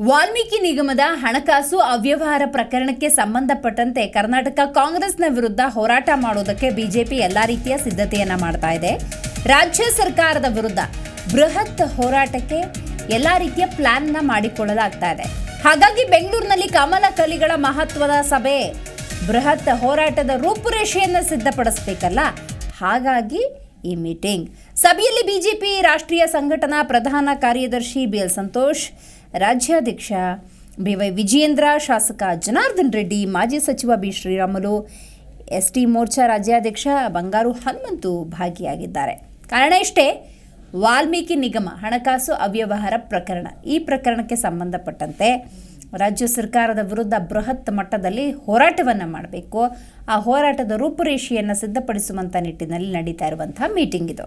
ವಾಲ್ಮೀಕಿ ನಿಗಮದ ಹಣಕಾಸು ಅವ್ಯವಹಾರ ಪ್ರಕರಣಕ್ಕೆ ಸಂಬಂಧಪಟ್ಟಂತೆ ಕರ್ನಾಟಕ ಕಾಂಗ್ರೆಸ್ನ ವಿರುದ್ಧ ಹೋರಾಟ ಮಾಡುವುದಕ್ಕೆ ಬಿಜೆಪಿ ಎಲ್ಲ ರೀತಿಯ ಸಿದ್ಧತೆಯನ್ನ ಮಾಡ್ತಾ ಇದೆ. ರಾಜ್ಯ ಸರ್ಕಾರದ ವಿರುದ್ಧ ಬೃಹತ್ ಹೋರಾಟಕ್ಕೆ ಎಲ್ಲ ರೀತಿಯ ಪ್ಲಾನ್ನ ಮಾಡಿಕೊಳ್ಳಲಾಗ್ತಾ ಇದೆ. ಹಾಗಾಗಿ ಬೆಂಗಳೂರಿನಲ್ಲಿ ಕಮಲ ಕಲಿಗಳ ಮಹತ್ವದ ಸಭೆ. ಬೃಹತ್ ಹೋರಾಟದ ರೂಪುರೇಷೆಯನ್ನು ಸಿದ್ಧಪಡಿಸಬೇಕಲ್ಲ? ಹಾಗಾಗಿ ಈ ಮೀಟಿಂಗ್. ಸಭೆಯಲ್ಲಿ ಬಿಜೆಪಿ ರಾಷ್ಟ್ರೀಯ ಸಂಘಟನಾ ಪ್ರಧಾನ ಕಾರ್ಯದರ್ಶಿ ಬಿಎಲ್ ಸಂತೋಷ್ ರಾಜ್ಯಾಧ್ಯಕ್ಷ ಬಿವೈ ವಿಜಯೇಂದ್ರ, ಶಾಸಕ ಜನಾರ್ದನ್ ರೆಡ್ಡಿ, ಮಾಜಿ ಸಚಿವ B Sriramulu S T Morcha ರಾಜ್ಯಾಧ್ಯಕ್ಷ ಬಂಗಾರು ಹನುಮಂತು ಭಾಗಿಯಾಗಿದ್ದಾರೆ. ಕಾರಣ ಇಷ್ಟೇ, ವಾಲ್ಮೀಕಿ ನಿಗಮ ಹಣಕಾಸು ಅವ್ಯವಹಾರ ಪ್ರಕರಣ. ಈ ಪ್ರಕರಣಕ್ಕೆ ಸಂಬಂಧಪಟ್ಟಂತೆ ರಾಜ್ಯ ಸರ್ಕಾರದ ವಿರುದ್ಧ ಬೃಹತ್ ಮಟ್ಟದಲ್ಲಿ ಹೋರಾಟವನ್ನು ಮಾಡಬೇಕು. ಆ ಹೋರಾಟದ ರೂಪುರೇಷೆಯನ್ನು ಸಿದ್ಧಪಡಿಸುವಂಥ ನಿಟ್ಟಿನಲ್ಲಿ ನಡೀತಾ ಇರುವಂತಹ ಮೀಟಿಂಗ್ ಇದು.